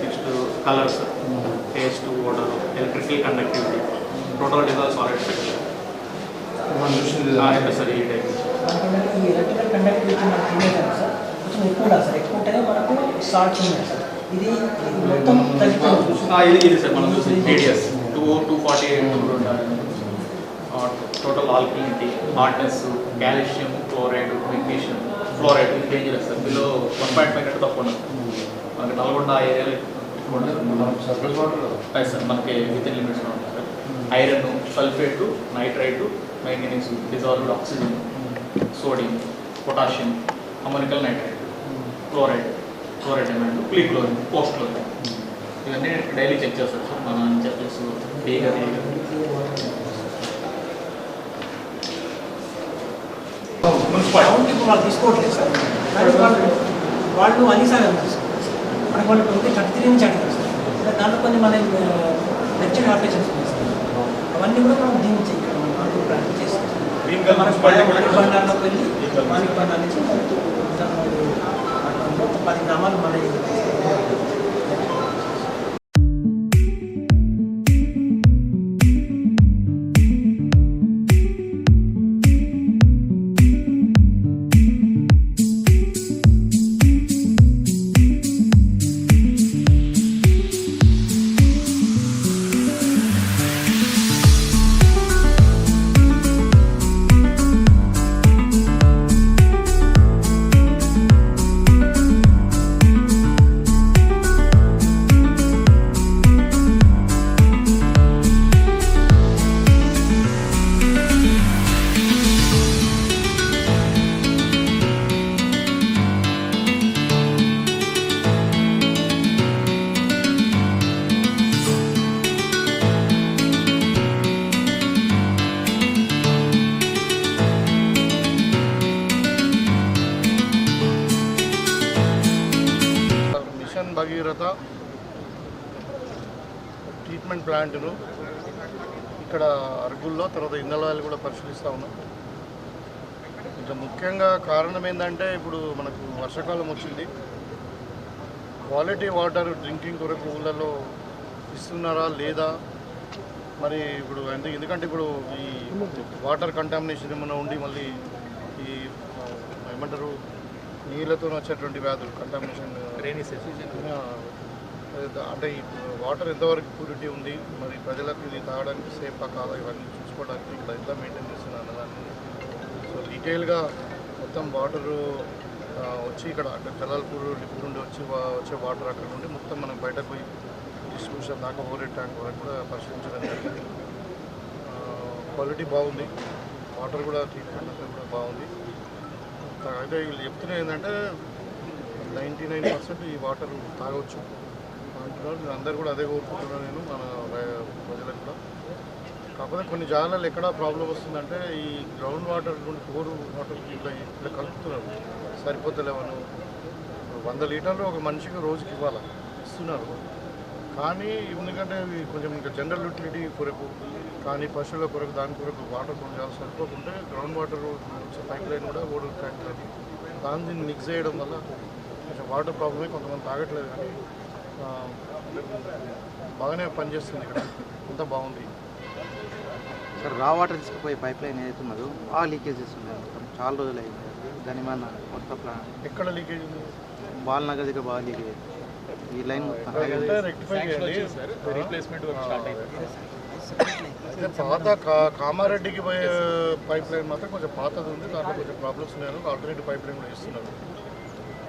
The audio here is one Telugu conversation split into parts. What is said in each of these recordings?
Next colours taste odour electrical conductivity total dissolved solid మనం చూసింది సార్ ఈ టైప్ ఎలక్ట్రికల్ కండక్టివిటీ సార్. కొంచెం ఎక్కువ ఉండాలి సార్. ఎక్కువ ఉంటేనే మనకు ఉన్నాయి సార్. ఇది ఇది మొత్తం తగ్గిపోతుంది ఇది ఇది సార్ మనం చూసి radius two two forty total alkalinity hardness calcium chloride magnesium fluoride dangerous sir below one point five కంటే తక్కువ ఉండదు మనకి నల్గొండ ఏరియాలో ఎక్కువ ఉండదు. సార్ మనకి విత్ ఇన్ లిమిట్స్లో ఉంటుంది sir iron sulphate nitrite manganese dissolved oxygen sodium potassium ammoniacal nitrite chloride chloride amide pre chlorine post chlorine ఇవన్నీ డైలీ చెక్ చేస్తారు సార్ మన చెక్స్ డీగా వాళ్ళు తీసుకోవట్లేదు సార్ కానీ వాళ్ళు మనకి వాళ్ళు థర్టీ త్రీ నుంచి సార్ దాంట్లో కొన్ని మన లెక్చర్ ఆపరేషన్స్ ఉన్నాయి సార్ అవన్నీ కూడా మనం దీని నుంచి ఇక్కడ మనం ప్రాక్టీస్ చేస్తాం మనకి బండార్లోకి వెళ్ళి బండార్ నుంచి పది గ్రామాలు మన భగీరథ ట్రీట్మెంట్ ప్లాంట్ను ఇక్కడ అరుగుల్లో తర్వాత ఇంధనాలు కూడా పరిశీలిస్తూ ఉన్నాం. ఇంకా ముఖ్యంగా కారణం ఏంటంటే ఇప్పుడు మనకు వర్షాకాలం వచ్చింది. క్వాలిటీ వాటర్ డ్రింకింగ్ కొరకు ఊళ్ళలో ఇస్తున్నారా లేదా? మరి ఇప్పుడు ఎందుకు ఎందుకంటే ఇప్పుడు ఈ వాటర్ కంటామినేషన్ ఏమైనా ఉండి మళ్ళీ ఈ ఏమంటారు? నీళ్ళతో వచ్చేటువంటి వ్యాధులు కంటామినేషన్ రైనీ సీజన్ అంటే వాటర్ ఎంతవరకు ప్యూరిటీ ఉంది మరి ప్రజలకు ఇది తాగడానికి సేఫా కాదా ఇవన్నీ చూసుకోవడానికి ఇక్కడ ఎంత మెయింటైన్ చేస్తున్నారు అన్నదాన్ని సో డీటెయిల్గా మొత్తం వాటర్ వచ్చి ఇక్కడ అంటే జలాల్పూర్ లిప్ నుండి వచ్చి వచ్చే వాటర్ అక్కడ నుండి మొత్తం మనం బయటకు పోయి డిస్ట్రిబ్యూషన్ దాకా ఓవర్ ట్యాంక్ వరకు కూడా పరిశీలించడం జరిగింది. క్వాలిటీ బాగుంది. వాటర్ కూడా ట్రీట్మెంట్ కూడా బాగుంది. అయితే వీళ్ళు చెప్తున్నది ఏంటంటే నైంటీ నైన్ పర్సెంట్ ఈ వాటర్ తాగొచ్చు. అంటున్నారు. అందరు కూడా అదే కోరుకుంటున్నాను నేను మన ప్రజలకు కూడా. కాకపోతే కొన్ని జాగాలలో ఎక్కడ ప్రాబ్లం వస్తుందంటే ఈ గ్రౌండ్ వాటర్ నుండి వాటర్ ఇట్లా ఇట్లా కలుపుతున్నారు. సరిపోతలేవను. వంద లీటర్లు ఒక మనిషికి రోజుకి ఇవ్వాలి? ఇస్తున్నారు. కానీ ఎందుకంటే ఇవి కొంచెం ఇంకా జనరల్ యూటిలిటీ కొరకు కానీ పశువుల కొరకు దాని కొరకు వాటర్ కొంచెం సరిపోకుంటే గ్రౌండ్ వాటర్ పైప్ లైన్ కూడా ఓడర్ ట్యాంక్ లైన్. దాన్ని దీన్ని మిక్స్ చేయడం వల్ల కొంచెం వాటర్ ప్రాబ్లమే కొంతమంది తాగట్లేదు కానీ బాగానే పనిచేస్తుంది ఇక్కడ. అంతా బాగుంది. సార్ రా వాటర్ తీసుకుపోయే పైప్ లైన్ ఏదైతే ఉన్నదో ఆ లీకేజెస్ ఉన్నాయి చాలా రోజులు అయింది. దాని మన మొత్తం ప్లాన్ ఎక్కడ లీకేజ్ ఉంది? బాలనగర్ దగ్గర బాగా లీకేజ్ ఈ లైన్ పాత కా- కామారెడ్డికి పోయే పైప్ లైన్ మాత్రం కొంచెం పాతది ఉంది. దాంట్లో కొంచెం ప్రాబ్లమ్స్ ఉన్నాయి. ఆల్టర్నేటివ్ పైప్ లైన్ కూడా ఇస్తున్నారు.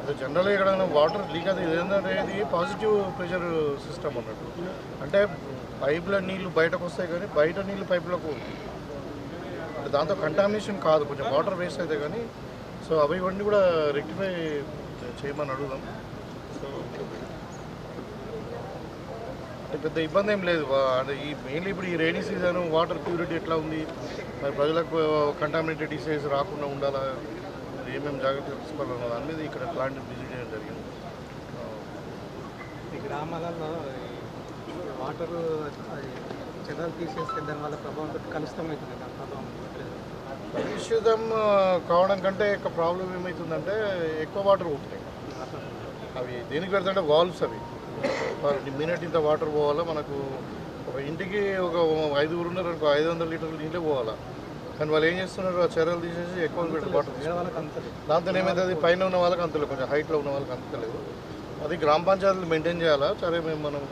అదే జనరల్గా ఇక్కడ వాటర్ లీక్ అది ఏంటంటే ఇది పాజిటివ్ ప్రెషర్ సిస్టమ్ అన్నట్టు అంటే పైప్ల నీళ్ళు బయటకు వస్తాయి కానీ బయట నీళ్ళు పైపులకు అంటే దాంతో కంటామినేషన్ కాదు. కొంచెం వాటర్ వేస్ట్ అయితే కానీ. సో అవి ఇవన్నీ కూడా రెక్టిఫై చేయమని అడుగుదాం. సో పెద్ద ఇబ్బంది ఏం లేదు. ఈ మెయిన్లీ ఇప్పుడు ఈ రైనీ సీజన్ వాటర్ ప్యూరిటీ ఎట్లా ఉంది? మరి ప్రజలకు కంటామినేటెడ్ డిసీజ్ రాకుండా ఉండాలా? మరి ఏమేమి జాగ్రత్తలు తీసుకోవాలన్న దాని మీద ఇక్కడ ప్లాంట్ విజిట్ చేయడం జరిగింది. ఈ గ్రామాలలో వాటర్ చెదలు తీసేస్తే దాని వల్ల ప్రభావం కలుషితం అవుతుంది దాని ప్రభావం. కలుషితం కావడం కంటే ఎక్కువ ప్రాబ్లం ఏమవుతుందంటే ఎక్కువ వాటర్ పోతున్నాయి అవి దేనికి పెడతాంటే వాల్వ్స్ అవి. మినిట్ ఇంత వాటర్ పోవాలా? మనకు ఒక ఇంటికి ఒక ఐదుగురు ఉన్నారు అనుకో ఐదు వందల లీటర్లు నీళ్ళే పోవాలా? కానీ వాళ్ళు ఏం చేస్తున్నారు? ఆ చర్యలు తీసేసి ఎక్కువ పెట్టి వాటర్ దాంతో ఏమైతుంది పైన ఉన్న వాళ్ళకి అంతలేదు. కొంచెం హైట్లో ఉన్న వాళ్ళకి అంతలేదు. అది గ్రామ పంచాయతీలు మెయింటైన్ చేయాలా? సరే మేము మనం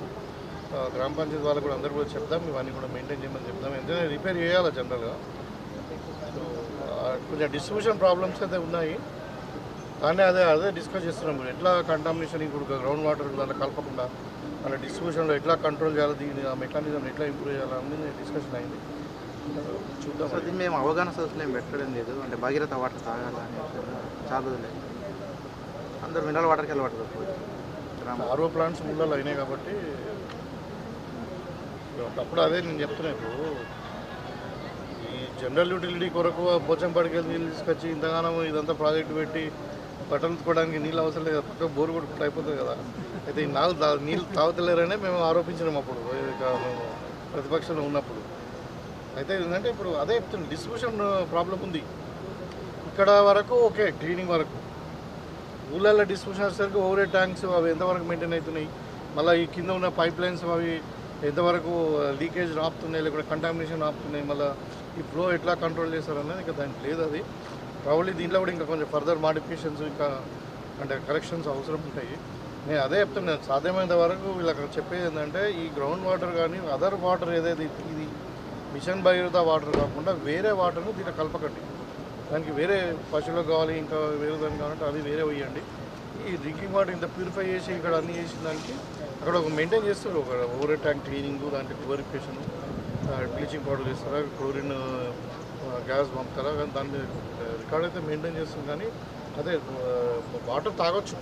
గ్రామ పంచాయతీ వాళ్ళకి కూడా అందరూ కూడా చెప్దాం. ఇవన్నీ కూడా మెయింటైన్ చేయమని చెప్దాం. ఎందుకంటే రిపేర్ చేయాలి జనరల్గా కొంచెం డిస్ట్రిబ్యూషన్ ప్రాబ్లమ్స్ అయితే ఉన్నాయి. కానీ అదే అదే డిస్కస్ చేస్తున్నాం ఎట్లా కంటామినేషన్ ఇప్పుడు గ్రౌండ్ వాటర్ దాంట్లో కలపకుండా అలా డిస్ట్రిబ్యూషన్లో ఎట్లా కంట్రోల్ చేయాలి దీన్ని ఆ మెకానిజం ఎట్లా ఇంప్రూవ్ చేయాలి అనేది డిస్కషన్ అయింది. చూద్దాం దీన్ని మేము అవగాహన సదస్సులు ఏం పెట్టడం లేదు. అంటే భగీరథ వాటర్ తాగాలని చాలా అందరూ మినరల్ వాటర్కి గ్రామం. ఆర్ఓ ప్లాంట్స్ ఊళ్ళలో అయినాయి కాబట్టి ఒకప్పుడు అదే నేను చెప్తున్నా ఇప్పుడు. ఈ జనరల్ యూటిలిటీ కొరకు పోచంపాడికి వెళ్ళి నీళ్ళు తీసుకొచ్చి ఇంతగానం ఇదంతా ప్రాజెక్ట్ పెట్టి బట్టలు ఉతుకోవడానికి నీళ్ళు అవసరం లేదు పక్క బోరు కొట్టుకుంటే అయిపోతుంది కదా. అయితే ఈ నాలుగు తా- నీళ్ళు తాగుతలేరనే మేము ఆరోపించినాం అప్పుడు మేము ప్రతిపక్షంలో ఉన్నప్పుడు. అయితే ఏంటంటే ఇప్పుడు అదే చెప్తుంది డిస్ట్రిబ్యూషన్ ప్రాబ్లం ఉంది. ఇక్కడ వరకు ఓకే క్లీనింగ్ వరకు. ఊళ్ళల్లో డిస్ట్రిబ్యూషన్ వచ్చేసరికి ఓవర్ ట్యాంక్స్ అవి ఎంతవరకు మెయింటైన్ అవుతున్నాయి? మళ్ళీ ఈ కింద ఉన్న పైప్ లైన్స్ అవి ఎంతవరకు లీకేజ్ ఆపుతున్నాయి లేకపోతే కంటామినేషన్ ఆపుతున్నాయి మళ్ళీ ఈ ఫ్లో ఎట్లా కంట్రోల్ చేస్తారు అనేది ఇంకా దానికి లేదు అది. ప్రాబ్లీ దీంట్లో కూడా ఇంకా కొంచెం ఫర్దర్ మాడిఫికేషన్స్ ఇంకా అంటే కరెక్షన్స్ అవసరం ఉంటాయి. నేను అదే చెప్తున్నాను సాధ్యమైనంత వరకు వీళ్ళకి చెప్పేది ఏంటంటే ఈ గ్రౌండ్ వాటర్ కానీ అదర్ వాటర్ ఏదైతే ఇది మిషన్ భగీరథ వాటర్ కాకుండా వేరే వాటర్ను దీంట్లో కలపకండి. దానికి వేరే పశువులకు కావాలి ఇంకా వేరే దానికి కావాలంటే అది వేరే వేయండి. ఈ డ్రింకింగ్ వాటర్ ఇంత ప్యూరిఫై చేసి ఇక్కడ అన్ని చేసిన దానికి అక్కడ ఒక మెయింటైన్ చేస్తారు. ఒక ఓవర్ ట్యాంక్ క్లీనింగ్ దాంట్లో క్లోరిఫికేషన్ బ్లీచింగ్ పౌడర్ చేస్తారా క్లోరిన్ గ్యాస్ పంపుతారా కానీ దాన్ని రికార్డ్ అయితే మెయింటైన్ చేస్తుంది కానీ అదే వాటర్ తాగొచ్చు.